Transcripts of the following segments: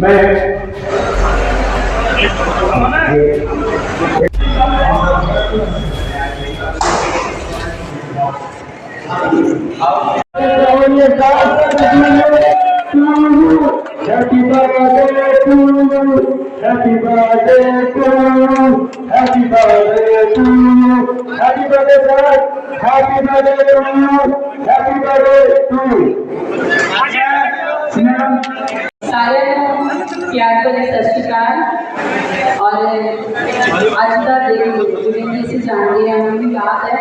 ਮੈਂ Happy birthday to you. Happy birthday to you. Happy birthday to you. Happy birthday, sir. Happy birthday to you. Happy birthday to you. ਸਾਰਿਆਂ ਨੂੰ ਪਿਆਰ ਭਰੀ ਸਤਿ ਸ਼੍ਰੀ ਅਕਾਲ ਔਰ ਅੱਜ ਦਾ ਦਿਨ ਜਿਵੇਂ ਕਿ ਅਸੀਂ ਜਾਣਦੇ ਹਾਂ ਮੈਨੂੰ ਯਾਦ ਹੈ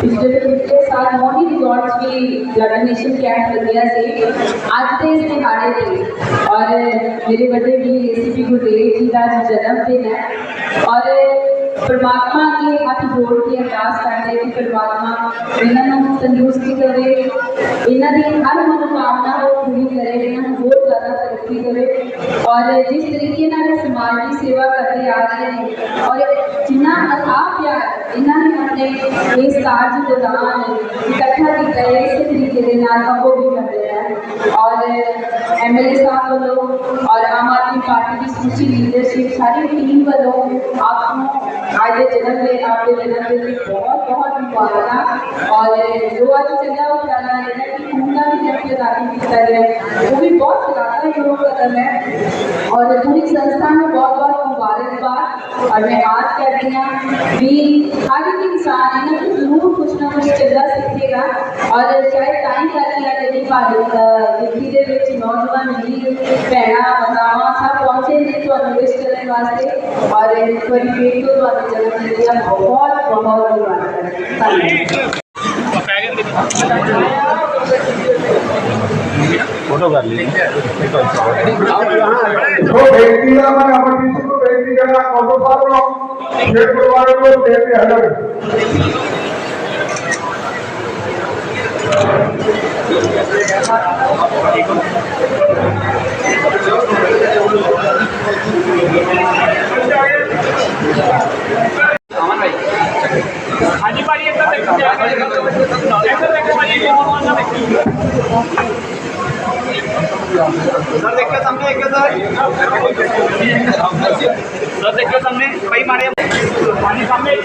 ਪਿਛਲੇ ਤੋਂ ਪਿਛਲੇ ਸਾਲ ਮੋਨੀ ਰਿਜ਼ੋਰਟਸ ਵੀ ਬਲੱਡ ਡੋਨੇਸ਼ਨ ਕੈਂਪ ਲੱਗਿਆ ਸੀ ਅੱਜ ਦੇ ਇਸ ਦਿਹਾੜੇ ਤੇ ਔਰ ਮੇਰੇ ਵੱਡੇ ਵੀਰ ਏਸੀਪੀ ਗੁਰਦੇਵ ਜੀ ਦਾ ਅੱਜ ਜਨਮ ਦਿਨ ਹੈ ਔਰ ਪਰਮਾਤਮਾ ਅੱਗੇ ਹੱਥ ਜੋੜ ਕੇ ਅਰਦਾਸ ਕਰਦੇ ਕਿ ਪਰਮਾਤਮਾ ਇਹਨਾਂ ਨੂੰ ਤੰਦਰੁਸਤੀ ਕਰੇ ਇਹਨਾਂ ਦੀ ਹਰ ਮਨੋਕਾਮਨਾ ਉਹ ਪੂਰੀ ਕਰੇ, ਇਹਨਾਂ ਨੂੰ ਬਹੁਤ ਜ਼ਿਆਦਾ ਤਰੱਕੀ ਕਰੇ ਔਰ ਜਿਸ ਤਰੀਕੇ ਨਾਲ ਇਹ ਸਮਾਜ ਦੀ ਸੇਵਾ ਕਰਦੇ ਆ ਰਹੇ ਨੇ, ਔਰ ਜਿੰਨਾ ਅਥਾਹ ਪਿਆਰ, ਇਹਨਾਂ ਨੇ ਆਪਣੇ ਇਸ ਕਾਰਜ ਦੌਰਾਨ ਇਕੱਠਾ ਕੀਤਾ ਹੈ ਇਸ ਤਰੀਕੇ ਦੇ ਨਾਲ ਅੱਗੋਂ ਵੀ ਕਰਦੇ ਹੈ ਔਰ ਐਮਐਲਏ ਸਾਹਿਬ ਵੱਲੋਂ ਔਰ ਆਮ ਆਦਮੀ ਪਾਰਟੀ ਦੀ ਸੂਚੀ ਲੀਡਰਸ਼ਿਪ ਸਾਰੀ ਟੀਮ ਵੱਲੋਂ ਆਪ ਨੂੰ ਅੱਜ ਦੇ ਜਨਮ ਦਿਨ ਆਪਕੇ ਜਨਮ ਦਿਨ ਦੀ ਬਹੁਤ ਬਹੁਤ ਮੁਬਾਰਕਾਂ ਔਰ ਜੋ ਅੱਜ ਚੱਲਿਆ ਉਹ ਚੱਲਣਾ ਹੈ ਕਿ ਖੂਨ ਦਾ ਵੀ ਜੈਸੇ ਦਾਨੀ ਕੀਤਾ ਗਿਆ ਹੈ, ਉਹ ਵੀ ਬਹੁਤ ਸਰਾਹਨਾਯੋਗ ਕਦਮ ਹੈ ਔਰ ਪੂਰੀ ਸੰਸਥਾ ਨੂੰ ਬਹੁਤ ਬਹੁਤ ਮੁਬਾਰਕਬਾਦ ਔਰ ਮੈਂ ਆਸ ਕਰਦੀ ਹਾਂ ਵੀ ਹਰ ਇੱਕ ਇਨਸਾਨ ਇਹਨਾਂ ਤੋਂ ਜ਼ਰੂਰ ਕੁਛ ਨਾ ਕੁਛ ਚੰਗਾ ਸਿੱਖੇਗਾ ਔਰ ਸ਼ਾਇਦ ਤਾਂ ਹੀ ਕਰਕੇ ਅੱਜ ਦੀ ਭਾਰਤ ਦਿੱਲੀ ਦੇ ਵਿੱਚ ਨੌਜਵਾਨ ਵੀਰ ਭੈਣਾਂ ਮਾਤਾਵਾਂ ਸਭ ਪਹੁੰਚੇ ਨੇ ਤੁਹਾਨੂੰ ਵਿਸ਼ ਕਰਨ ਵਾਸਤੇ और थोड़ी पीटू वाली जगह के लिए बहुत बहुत धन्यवाद फोटो कर लीजिए जो व्यक्ति का मैं अपनी को व्यक्ति का फोटो पार लो ये परिवार को देते हलग सर देखते सामने एक सर देखते सामने भाई मारे पानी सामने एक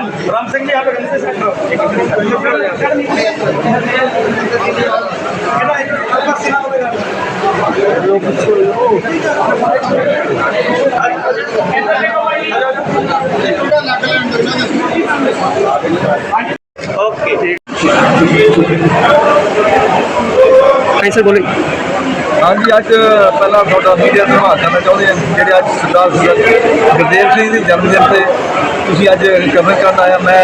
राम सिंह जी यहाँ पे गंदे से करो एक मिनट कर नीचे कितना एक ऊपर सीना होगा इधर देखो भाई ओके ठीक कैसे बोले ਹਾਂਜੀ ਅੱਜ ਪਹਿਲਾਂ ਤੁਹਾਡਾ ਮੀਡੀਆ ਧੰਨਵਾਦ ਕਰਨਾ ਚਾਹੁੰਦੇ ਹਾਂ ਜਿਹੜੇ ਅੱਜ ਸਰਦਾਰ ਗੁਰ- ਗੁਰਦੇਵ ਸਿੰਘ ਦੇ ਜਨਮ ਦਿਨ ਤੇ ਤੁਸੀਂ ਅੱਜ ਰਿਕਵਰ ਕਰਨ ਆਇਆ, ਮੈਂ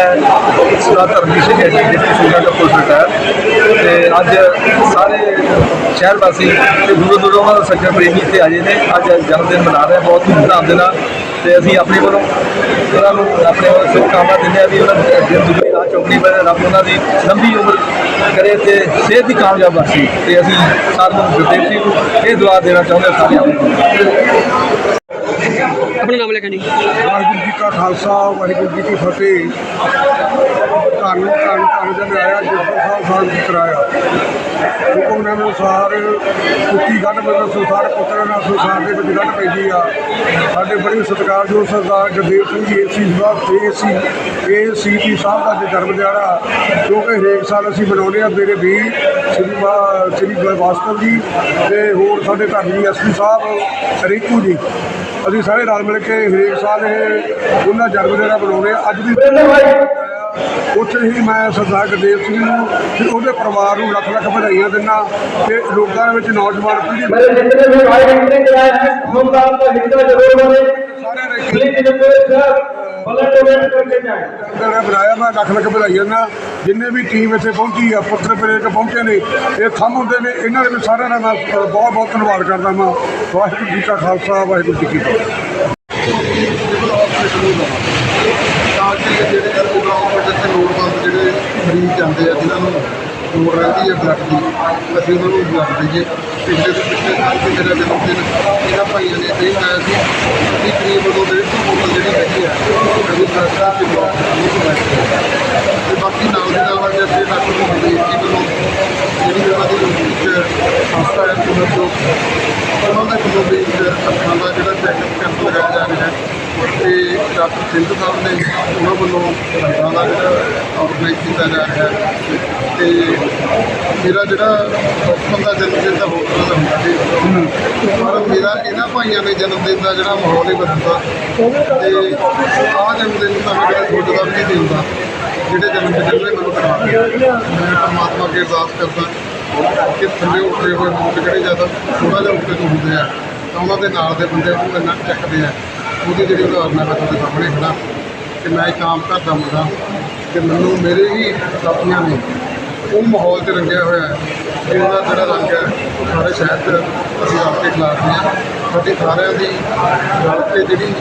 ਸਰਦਾਰ ਧਰਮਜੀਤ ਸਿੰਘ ਹੈ ਡਿਪਟੀ ਸੂਬਾ ਦਾ ਪੁਲਿਸ ਰਿਟਾਇਰ ਤੇ ਅੱਜ ਸਾਰੇ ਸ਼ਹਿਰ ਵਾਸੀ ਤੇ ਦੂਰੋਂ ਦੂਰੋਂ ਉਹਨਾਂ ਦਾ ਸੱਜਣ ਪ੍ਰੇਮੀ ਇੱਥੇ ਆਏ ਨੇ। ਅੱਜ ਜਨਮ ਦਿਨ ਮਨਾ ਰਹੇ ਬਹੁਤ ਧੂਮਧਾਮ ਦੇ ਨਾਲ। ਤੇ ਅਸੀਂ ਆਪਣੇ ਵੱਲੋਂ ਉਹਨਾਂ ਨੂੰ ਆਪਣੇ ਵੱਲੋਂ ਸ਼ੁਭਕਾਮਨਾ ਦਿੰਦੇ ਆ ਵੀ ਉਹਨਾਂ ਦੀ ਜ਼ਿੰਦਗੀ ਰਾਹ ਚੌਕੜੀ ਬਣੇ, ਰੱਬ ਉਹਨਾਂ ਦੀ ਲੰਬੀ ਉਮਰ ਕਰੇ ਤੇ ਸਿਹਤ ਦੀ ਕਾਮਯਾਬ ਬਖਸ਼ੇ। ਤੇ ਅਸੀਂ ਸਾਰਿਆਂ ਨੂੰ ਗੁਰਦੇਵ ਸਿੰਘ ਨੂੰ ਇਹ ਦੁਆ ਦੇਣਾ ਚਾਹੁੰਦੇ ਹਾਂ ਸਾਰਿਆਂ ਆਪਣਾ ਨਾਮ ਲਿਖਣ ਜੀ ਵਾਹਿਗੁਰੂ ਜੀ ਕਾ ਖਾਲਸਾ, ਵਾਹਿਗੁਰੂ ਜੀ ਕੀ ਫਤਿਹ। ਧੰਨ ਧੰਨ ਧੰਨ ਜਨ ਆਇਆ, ਜਿਸਦਾ ਸਾਹਿਬ ਸਾਹਿਬ ਜੀ ਕਰਾਇਆ। ਹੁਕਮਨਾਮੇ ਅਨੁਸਾਰ ਕੁੱਤੀ ਗੱਲ ਮਤਲਬ ਸੰਸਾਰ ਪੁੱਤਰ ਨਾਲ ਸੰਸਾਰ ਦੇ ਵਿੱਚ ਗੱਲ ਪੈਂਦੀ ਆ। ਸਾਡੇ ਬੜੇ ਸਤਿਕਾਰਯੋਗ ਸਰਦਾਰ ਜਗਦੇਵ ਸਿੰਘ ਜੀ, ਏਸੀ ਸਾਹਿਬ ਤੇ ਸੀ ਇਹ ਸੀਪੀ ਸਾਹਿਬ ਦਾ ਜਨਮ ਦਿਹਾੜਾ। ਕਿਉਂਕਿ ਹਰੇਕ ਸਾਲ ਅਸੀਂ ਮਨਾਉਂਦੇ ਆ ਮੇਰੇ ਵੀ ਸ੍ਰੀ ਸ੍ਰੀ ਵਾਸਤਵ ਜੀ ਤੇ ਹੋਰ ਸਾਡੇ ਧੰਨੀ ਐਸਪੀ ਸਾਹਿਬ, ਰਿੰਕੂ ਜੀ। ਅਸੀਂ ਸਾਰੇ ਰਲ ਮਿਲ ਕੇ ਹਰੇਕ ਸਾਲ ਇਹ ਉਹਨਾਂ ਜਨਮ ਦਿਨਾਂ ਬਣਾਉਂਦੇ ਆ ਅੱਜ ਵੀ ਉੱਥੇ ਹੀ ਮੈਂ ਸਰਦਾਰ ਗੁਰਦੇਵ ਸਿੰਘ ਨੂੰ ਤੇ ਉਹਦੇ ਪਰਿਵਾਰ ਨੂੰ ਲੱਖ ਲੱਖ ਵਧਾਈਆਂ ਦਿੰਦਾ ਤੇ ਲੋਕਾਂ ਵਿੱਚ ਨੌਜਵਾਨ ਪੀੜ੍ਹੀ ਮੇਰੇ ਜਿੰਨੇ ਵੀ ਆਏ ਹਿੰਦੇ ਕਰਾਇਆ ਹੈ ਮੁਮਤਾਜ਼ ਦਾ ਹਿੰਦਾ ਜਰੂਰ ਬਣੇ। ਸਾਰੇ ਰੈਗੂਲਰ ਜਿਹੜੇ ਸਾਹਿਬ ਬਣਾਇਆ ਮੈਂ ਲੱਖ ਲੱਖ ਵਧਾਈ ਦਿੰਦਾ ਜਿੰਨੇ ਵੀ ਟੀਮ ਇੱਥੇ ਪਹੁੰਚੀ ਆ ਪੁੱਤਰ ਪ੍ਰੇਰਕ ਪਹੁੰਚੇ ਨੇ ਇਹ ਥੰਮ ਹੁੰਦੇ ਨੇ ਇਹਨਾਂ ਦੇ ਵੀ ਸਾਰਿਆਂ ਦਾ ਮੈਂ ਬਹੁਤ ਬਹੁਤ ਧੰਨਵਾਦ ਕਰਦਾ ਮੈਂ ਵਾਹਿਗੁਰੂ ਜੀ ਕਾ ਖਾਲਸਾ ਵਾਹਿਗੁਰੂ ਜੀ ਕੀ ਫਤਿਹ ਜਿਹੜੇ ਪ੍ਰੋਗਰਾਮ ਤੇ ਲੋੜਵੰਦ ਜਿਹੜੇ ਮਰੀਜ਼ ਜਾਂਦੇ ਆ ਜਿਨ੍ਹਾਂ ਨੂੰ ਲੋੜ ਰਹਿੰਦੀ ਹੈ ਬਲੱਡ ਦੀ ਅਸੀਂ ਉਹਨਾਂ ਨੂੰ ਬਲੱਡ ਦਈਏ ਪਿਛਲੇ ਤੋਂ ਪਿਛਲੇ ਸਾਲ ਤੇ ਮੇਰਾ ਜਨਮ ਦਿਨ ਇਹਨਾਂ ਭਾਈਆਂ ਨੇ ਇਹ ਆਇਆ ਸੀ ਕਿ ਕਰੀਬ ਉਦੋਂ ਡੇਢ ਸੌ ਬੋਤਲ ਜਿਹੜੀ ਹੈਗੀ ਆ, ਉਹ ਸਰਕਾਰ ਦਾ ਤੇ ਬਲੱਡ ਤੇ ਬਾਕੀ ਨਾਲ ਦੇ ਨਾਲ ਅੱਜ ਅਸੀਂ ਡਾਕਟਰ ਮਹਾਦੇਵ ਜੀ ਵੱਲੋਂ ਜਿਹੜੀ ਉਹਨਾਂ ਦੀ ਇੱਕ ਸੰਸਥਾ ਹੈ ਉਹਨਾਂ ਤੋਂ ਉਹਨਾਂ ਦੇ ਵੱਲੋਂ ਵੀ ਇੱਕ ਅੱਖਾਂ ਦਾ ਜਿਹੜਾ ਚੈੱਕਅਪ ਕੈਂਪ ਲਗਾਇਆ ਜਾ ਰਿਹਾ ਹੈ, ਤੇ ਡਾਕਟਰ ਸਿੰਧੂ ਸਾਹਿਬ ਨੇ ਉਹਨਾਂ ਵੱਲੋਂ ਦੰਦਾਂ ਦਾ ਜਿਹੜਾ ਆਰਗੇਨਾਈਜ਼ ਕੀਤਾ ਜਾ ਰਿਹਾ ਹੈ, ਤੇ ਮੇਰਾ ਜਿਹੜਾ ਬਚਪਨ ਦਾ ਜਨਮ ਦਿਨ ਦਾ ਹੋਟਲ ਦਾ ਹੁੰਦਾ ਸੀ, ਪਰ ਮੇਰਾ ਇਹਨਾਂ ਭਾਈਆਂ ਦੇ ਜਨਮ ਦਿਨ ਦਾ ਜਿਹੜਾ ਮਾਹੌਲ ਹੀ ਬਦਲਦਾ। ਤੇ ਆਹ ਜਨਮ ਦਿਨ ਤਾਂ ਮੈਂ ਕਦੇ ਸੋਚਦਾ ਵੀ ਨਹੀਂ ਹੁੰਦਾ ਜਿਹੜੇ ਜਨਮ ਦਿਨ ਜਿਹੜੇ ਮੈਨੂੰ ਕਰਵਾਉਂਦੇ ਮੈਂ ਪਰਮਾਤਮਾ ਅੱਗੇ ਅਰਦਾਸ ਕਰਦਾ। ਕਿ ਥੱਲੇ ਉੱਠੇ ਹੋਏ ਲੋਕ ਜਿਹੜੇ ਜ਼ਿਆਦਾ ਥੋੜਾ ਜਿਹਾ ਉੱਤੇ ਤੋਂ ਹੁੰਦੇ ਆ, ਤਾਂ ਉਹਨਾਂ ਦੇ ਨਾਲ ਦੇ ਬੰਦੇ ਉਹਨੂੰ ਇੰਨਾ ਚੱਕਦੇ ਆ। ਉਹਦੀ ਜਿਹੜੀ ਉਦਾਹਰਨ ਹੈ ਮੈਂ ਤੁਹਾਡੇ ਸਾਹਮਣੇ ਖੜਾ, ਕਿ ਮੈਂ ਇੱਕ ਆਮ ਘਰ ਦਾ ਮੁੰਡਾ ਕਿ ਮੈਨੂੰ ਮੇਰੇ ਹੀ ਸਾਥੀਆਂ ਨੇ, ਉਹ ਮਾਹੌਲ 'ਚ ਰੰਗਿਆ ਹੋਇਆ ਹੈ। ਕਿ ਉਹਦਾ ਜਿਹੜਾ ਰੰਗ ਹੈ, ਉਹ ਸਾਰੇ ਸ਼ਹਿਰ 'ਚ ਅਸੀਂ ਰਲ ਕੇ ਖਿਲਾਫਦੇ ਹਾਂ ਸਾਡੀ ਸਾਰਿਆਂ ਦੀ ਰਲ ਕੇ ਜਿਹੜੀ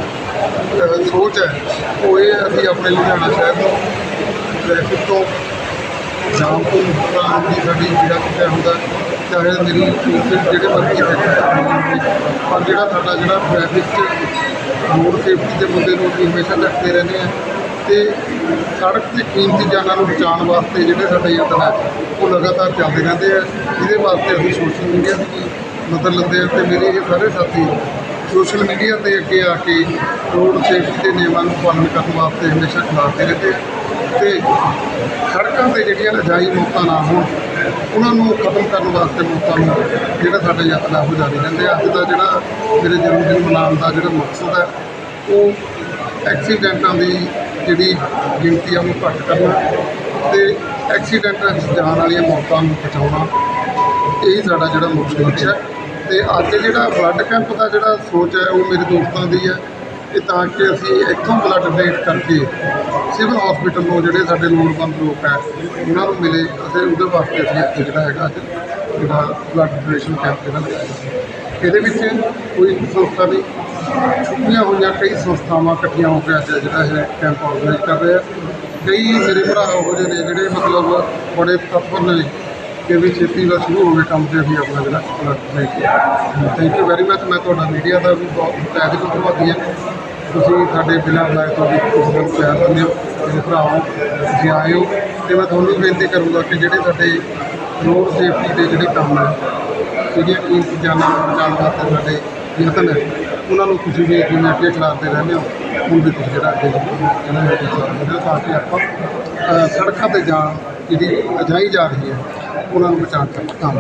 ਸੋਚ ਹੈ, ਉਹ ਇਹ ਹੈ ਅਸੀਂ ਆਪਣੇ ਲੁਧਿਆਣਾ ਸ਼ਹਿਰ ਤੋਂ ਟ੍ਰੈਫਿਕ ਤੋਂ ਜਾਮ ਤੋਂ ਆਉਣ ਦੀ ਸਾਡੀ ਜਿਹੜਾ ਕਿਹਾ ਹੁੰਦਾ, ਚਾਹੇ ਮੇਰੀ ਕੋਸ਼ਿਸ਼ ਜਿਹੜੇ ਮਰਜ਼ੀ ਹੈ, ਪਰ ਜਿਹੜਾ ਸਾਡਾ ਜਿਹੜਾ ਟ੍ਰੈਫਿਕ 'ਚ ਰੋਡ ਸੇਫਟੀ ਦੇ ਮੁੱਦੇ ਨੂੰ ਅਸੀਂ ਹਮੇਸ਼ਾ ਰੱਖਦੇ ਰਹਿੰਦੇ ਹਾਂ ਤੇ ਸੜਕ ਤੇ ਕੀਮਤੀ ਜਾਨਾਂ ਨੂੰ ਬਚਾਉਣ ਵਾਸਤੇ ਜਿਹੜੇ ਸਾਡੇ ਯਤਨ ਹੈ, ਉਹ ਲਗਾਤਾਰ ਚੱਲਦੇ ਰਹਿੰਦੇ ਆ। ਜਿਹਦੇ ਵਾਸਤੇ ਅਸੀਂ ਸੋਸ਼ਲ ਮੀਡੀਆ ਦੀ ਮਦਦ ਲੈਂਦੇ ਹਾਂ ਤੇ ਮੇਰੇ ਇਹ ਸਾਰੇ ਸਾਥੀ ਸੋਸ਼ਲ ਮੀਡੀਆ ਤੇ ਅੱਗੇ ਆ ਕੇ ਰੋਡ ਸੇਫਟੀ ਦੇ ਨਿਯਮਾਂ ਨੂੰ ਪਾਲਣ ਕਰਨ ਵਾਸਤੇ ਹਮੇਸ਼ਾ ਖਿਲਾਫਦੇ ਰਹਿੰਦੇ ਆ। ਤੇ ਸੜਕਾਂ ਤੇ ਜਿਹੜੀਆਂ ਨਜਾਇਜ਼ ਮੌਤਾਂ ਨਾ ਹੋਣ, ਉਹਨਾਂ ਨੂੰ ਖਤਮ ਕਰਨ ਵਾਸਤੇ ਮੌਤਾਂ ਨੂੰ ਜਿਹੜਾ ਸਾਡਾ ਯਤਨ ਹੈ ਉਹ ਜਾਰੀ ਰਹਿੰਦੇ ਅੱਜ ਦਾ ਜਿਹੜਾ ਮੇਰੇ ਜਨਮ ਦਿਨ ਮਨਾਉਣ ਦਾ ਜਿਹੜਾ ਮਕਸਦ ਹੈ, ਉਹ ਐਕਸੀਡੈਂਟਾਂ ਦੀ ਜਿਹੜੀ ਗਿਣਤੀ ਆ ਉਹਨੂੰ ਘੱਟ ਕਰਨਾ ਤੇ ਐਕਸੀਡੈਂਟਾਂ 'ਚ ਜਾਣ ਵਾਲੀਆਂ ਮੌਤਾਂ ਨੂੰ ਬਚਾਉਣਾ, ਇਹ ਸਾਡਾ ਜਿਹੜਾ ਮੁੱਖ ਲਕਸ਼ ਹੈ। ਤੇ ਅੱਜ ਜਿਹੜਾ ਬਲੱਡ ਕੈਂਪ ਦਾ ਜਿਹੜਾ ਸੋਚ ਹੈ, ਉਹ ਮੇਰੇ ਦੋਸਤਾਂ ਦੀ ਹੈ ਕਿ ਤਾਂ ਕਿ ਅਸੀਂ ਇੱਥੋਂ ਬਲੱਡ ਡੋਨੇਟ ਕਰਕੇ ਸਿਵਲ ਹਸਪੀਟਲ ਨੂੰ ਜਿਹੜੇ ਸਾਡੇ ਲੋੜਵੰਦ ਲੋਕ ਹੈ, ਉਹਨਾਂ ਨੂੰ ਮਿਲੇ ਅਤੇ ਉਹਦੇ ਵਾਸਤੇ ਅਸੀਂ ਇੱਥੇ ਜਿਹੜਾ ਹੈਗਾ ਅੱਜ ਜਿਹੜਾ ਬਲੱਡ ਡੋਨੇਸ਼ਨ ਕੈਂਪ ਜਿਹੜਾ ਲਗਾਇਆ ਇਹਦੇ ਵਿੱਚ ਕੋਈ ਇੱਕ ਸੰਸਥਾ ਨਹੀਂ, ਛੁੱਟੀਆਂ ਹੋਈਆਂ, ਕਈ ਸੰਸਥਾਵਾਂ ਇਕੱਠੀਆਂ ਹੋ ਕੇ ਅੱਜ ਜਿਹੜਾ ਇਹ ਕੈਂਪ ਆਰਗੇਨਾਈਜ਼ ਕਰ ਰਹੇ ਆ। ਕਈ ਮੇਰੇ ਭਰਾ ਹੋ ਜਿਹੇ ਨੇ ਜਿਹੜੇ ਮਤਲਬ ਬੜੇ ਤਤਪਰ ਨੇ, ਕਿ ਵੀ ਛੇਤੀ ਦਾ ਸ਼ੁਰੂ ਹੋਵੇ ਕੰਮ ਤੇ ਅਸੀਂ ਆਪਣਾ ਜਿਹੜਾ ਪਲਟ ਥੈਂਕ ਯੂ ਵੈਰੀ ਮਚ ਮੈਂ ਤੁਹਾਡਾ ਮੀਡੀਆ ਦਾ ਵੀ ਬਹੁਤ ਤਹਿ ਦਿਲੋਂ ਧੰਨਵਾਦੀ ਹਾਂ। ਤੁਸੀਂ ਸਾਡੇ ਬਿਨਾਂ ਬੁਲਾਏ ਤੁਹਾਡੀ ਇਸ ਗੱਲ ਪਿਆਰ ਦਿੰਦੇ ਹੋ, ਮੇਰੇ ਭਰਾਓ ਤੁਸੀਂ ਆਏ ਹੋ ਤੇ ਮੈਂ ਤੁਹਾਨੂੰ ਵੀ ਬੇਨਤੀ ਕਰੂੰਗਾ ਕਿ ਜਿਹੜੇ ਸਾਡੇ ਰੋਡ ਸੇਫਟੀ ਦੇ ਜਿਹੜੇ ਕੰਮ ਹੈ, ਜਿਹੜੀਆਂ ਕੀਮਤੀ ਜਾਨਾਂ ਨੂੰ ਬਚਾਉਣ ਵਾਸਤੇ ਸਾਡੇ ਯਤਨ ਹੈ, ਉਹਨਾਂ ਨੂੰ ਤੁਸੀਂ ਵੀ ਜਿਵੇਂ ਅੱਗੇ ਖਿਲਾਰਦੇ ਰਹਿੰਦੇ ਹੋ, ਹੁਣ ਵੀ ਤੁਸੀਂ ਜਿਹੜਾ ਅੱਗੇ ਇਹਨਾਂ ਨੂੰ ਚਲਾਉਂਦੇ ਤਾਂ ਕਿ ਆਪਾਂ ਸੜਕਾਂ ਤੇ ਜਾਣ ਜਿਹੜੀ ਅਜਾਈ ਜਾ ਰਹੀ ਹੈ, ਉਹਨਾਂ ਨੂੰ ਬਚਾਉਣ ਦਾ ਕੰਮ